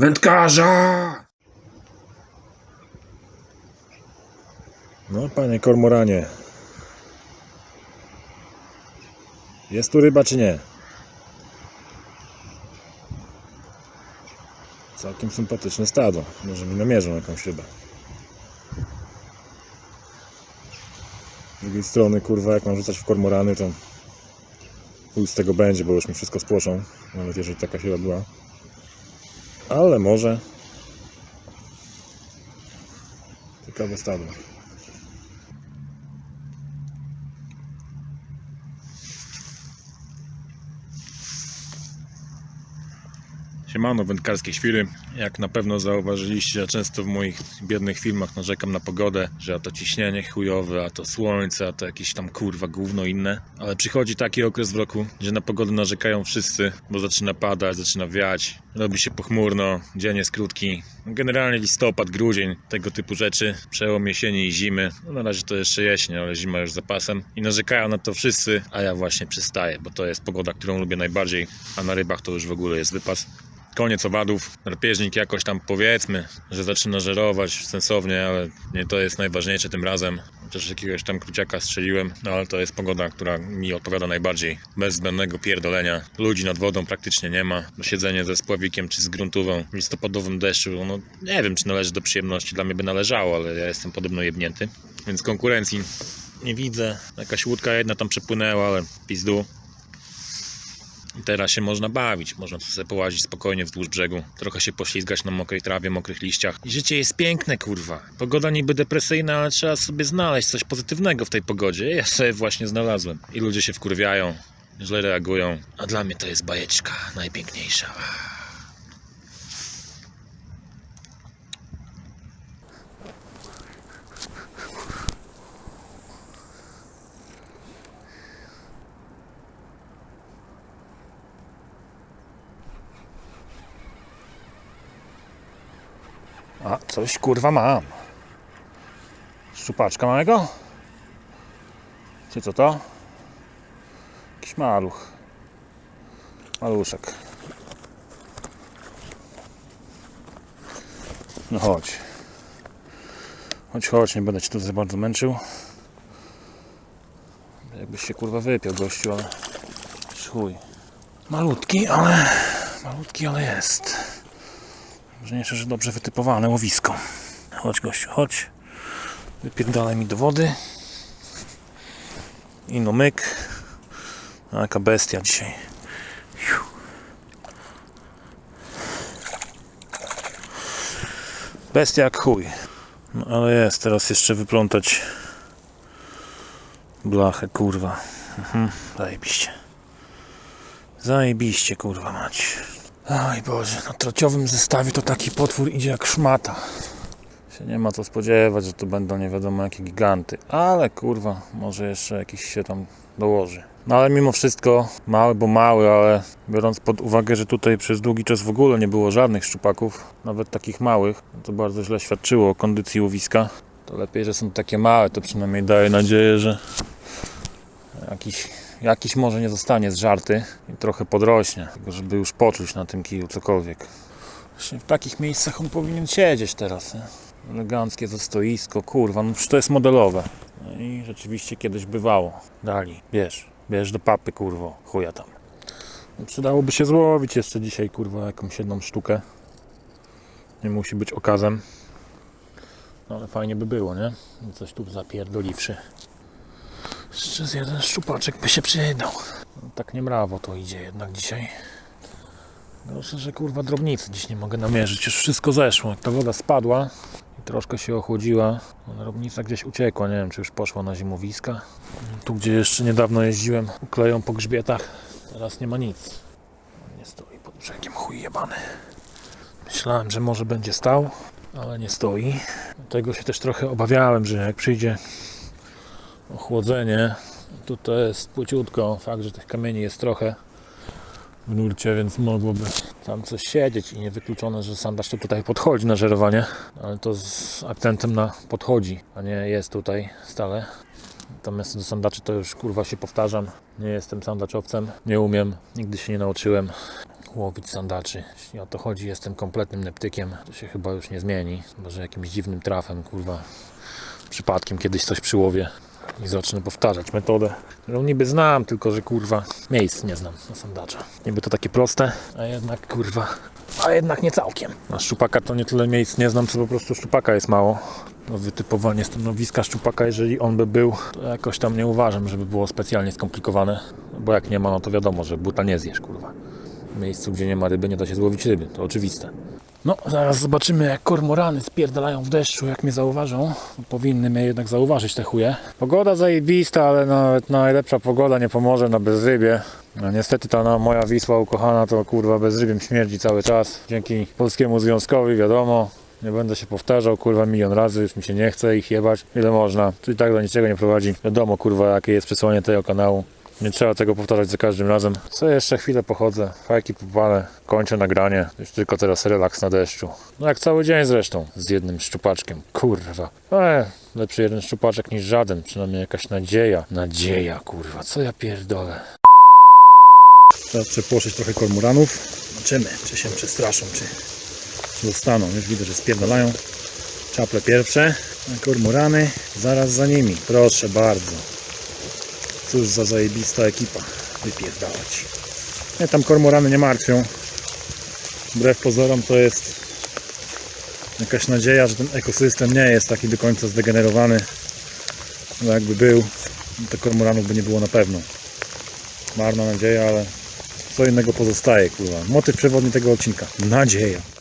Wędkarza! No, panie kormoranie. Jest tu ryba czy nie? Całkiem sympatyczne stado. Może mi namierzą jakąś rybę. Z drugiej strony, kurwa, jak mam rzucać w kormorany, to chuj z tego będzie, bo już mi wszystko spłoszą. Nawet jeżeli taka siła była. Ale może. Ciekawe stado. Siemano, wędkarskie świry. Jak na pewno zauważyliście, ja często w moich biednych filmach narzekam na pogodę, że a to ciśnienie chujowe, a to słońce, a to jakieś tam kurwa gówno inne. Ale przychodzi taki okres w roku, gdzie na pogodę narzekają wszyscy, bo zaczyna padać, zaczyna wiać, robi się pochmurno, dzień jest krótki. Generalnie listopad, grudzień, tego typu rzeczy, przełom jesieni i zimy. No na razie to jeszcze jesień, ale zima już za pasem. I narzekają na to wszyscy, a ja właśnie przystaję, bo to jest pogoda, którą lubię najbardziej, a na rybach to już w ogóle jest wypas koniec owadów. Drapieżnik jakoś tam powiedzmy, że zaczyna żerować sensownie, ale nie to jest najważniejsze tym razem. Chociaż jakiegoś tam kruciaka strzeliłem, no ale to jest pogoda, która mi odpowiada najbardziej. Bez zbędnego pierdolenia. Ludzi nad wodą praktycznie nie ma. Siedzenie ze spławikiem czy z gruntową w listopadowym deszczu, no nie wiem czy należy do przyjemności. Dla mnie by należało, ale ja jestem podobno jebnięty. Więc konkurencji nie widzę. Jakaś łódka jedna tam przepłynęła, ale pizdu. Teraz się można bawić, można sobie połazić spokojnie wzdłuż brzegu, trochę się poślizgać na mokrej trawie, mokrych liściach. I życie jest piękne, kurwa. Pogoda niby depresyjna, ale trzeba sobie znaleźć coś pozytywnego w tej pogodzie. Ja sobie właśnie znalazłem. I ludzie się wkurwiają, źle reagują. A dla mnie to jest bajeczka najpiękniejsza. A, coś kurwa mam. Szczupaczka małego? Czy co to? Jakiś maluch. Maluszek. No chodź. Chodź, chodź, nie będę cię tu za bardzo męczył. Jakbyś się kurwa wypiał gościu, ale... Chuj. Malutki, ale... Malutki, ale jest. Ważniejsze, że dobrze wytypowane łowisko. Chodź gościu, chodź. Wypierdalaj mi do wody. I no myk. A, Jaka bestia dzisiaj. Bestia jak chuj. No ale jest, teraz jeszcze wyplątać blachę, kurwa. Mhm, zajebiście. Zajebiście, kurwa mać. Oj Boże, na trociowym zestawie to taki potwór idzie jak szmata. Się nie ma co spodziewać, że to będą nie wiadomo jakie giganty. Ale kurwa, może jeszcze jakiś się tam dołoży. No ale mimo wszystko, mały bo mały, ale biorąc pod uwagę, że tutaj przez długi czas w ogóle nie było żadnych szczupaków, nawet takich małych, to bardzo źle świadczyło o kondycji łowiska. To lepiej, że są takie małe, to przynajmniej daje nadzieję, że jakiś jakiś może nie zostanie zżarty i trochę podrośnie, żeby już poczuć na tym kiju cokolwiek. Właśnie w takich miejscach on powinien siedzieć teraz. Nie? Eleganckie zastoisko, kurwa, no to jest modelowe. No i rzeczywiście kiedyś bywało. Dali, bierz, bierz do papy, kurwo, chuja tam. No przydałoby się złowić jeszcze dzisiaj, kurwa, jakąś jedną sztukę. Nie musi być okazem. No ale fajnie by było, nie? Coś tu zapierdoliwszy. Jeszcze z jeden szczupaczek by się przydał. No, tak nie brawo to idzie jednak dzisiaj. Proszę, że kurwa drobnicy dziś nie mogę namierzyć. Już wszystko zeszło. Ta woda spadła i troszkę się ochłodziła, no, drobnica gdzieś uciekła. Nie wiem, czy już poszła na zimowiska. Tu, gdzie jeszcze niedawno jeździłem, ukleją po grzbietach. Teraz nie ma nic. Nie stoi pod brzegiem, chuj jebany. Myślałem, że może będzie stał, ale nie stoi. Tego się też trochę obawiałem, że jak przyjdzie ochłodzenie. Tutaj jest płyciutko, fakt, że tych kamieni jest trochę w nurcie, więc mogłoby tam coś siedzieć i niewykluczone, że sandaż to tutaj podchodzi na żerowanie, ale to z akcentem na podchodzi, a nie jest tutaj stale. Natomiast do sandaczy to już kurwa się powtarzam. Nie jestem sandaczowcem, nie umiem, nigdy się nie nauczyłem. łowić sandaczy. Jeśli o to chodzi, jestem kompletnym neptykiem. To się chyba już nie zmieni. Może jakimś dziwnym trafem, kurwa, przypadkiem kiedyś coś przyłowię i zacznę powtarzać metodę, którą niby znam, tylko że kurwa miejsc nie znam na sandacza. Niby to takie proste, a jednak kurwa, a jednak nie całkiem. Na szczupaka to nie tyle miejsc nie znam, co po prostu szczupaka jest mało. No, wytypowanie stanowiska szczupaka, jeżeli on by był, to jakoś tam nie uważam, żeby było specjalnie skomplikowane. Bo jak nie ma, no to wiadomo, że buta nie zjesz, kurwa. W miejscu, gdzie nie ma ryby, nie da się złowić ryby, to oczywiste. No, zaraz zobaczymy, jak kormorany spierdalają w deszczu, jak mnie zauważą. Powinny mnie jednak zauważyć te chuje. Pogoda zajebista, ale nawet najlepsza pogoda nie pomoże na bezrybie. No, niestety ta no, moja Wisła ukochana to kurwa bezrybiem śmierdzi cały czas. Dzięki Polskiemu Związkowi, wiadomo. Nie będę się powtarzał, kurwa, milion razy, już mi się nie chce ich jebać. Ile można? To i tak do niczego nie prowadzi. Wiadomo, kurwa, jakie jest przesłanie tego kanału. Nie trzeba tego powtarzać za każdym razem. Co jeszcze chwilę pochodzę, fajki popalę, kończę nagranie. Już tylko teraz relaks na deszczu. No jak cały dzień zresztą, z jednym szczupaczkiem. Kurwa. E, lepszy jeden szczupaczek niż żaden, przynajmniej jakaś nadzieja. Nadzieja, kurwa, co ja pierdolę. Teraz przepłoszyć trochę kormoranów. Zobaczymy, czy się przestraszą, czy zostaną. Już widzę, że spierdalają. Czaple pierwsze, a kormorany zaraz za nimi. Proszę bardzo. Cóż za zajebista ekipa. Wypierdalać. Nie, tam kormorany nie martwią. Wbrew pozorom to jest jakaś nadzieja, że ten ekosystem nie jest taki do końca zdegenerowany. No jakby był, to kormoranów by nie było na pewno. Marna nadzieja, ale co innego pozostaje, kurwa. Motyw przewodni tego odcinka. Nadzieja.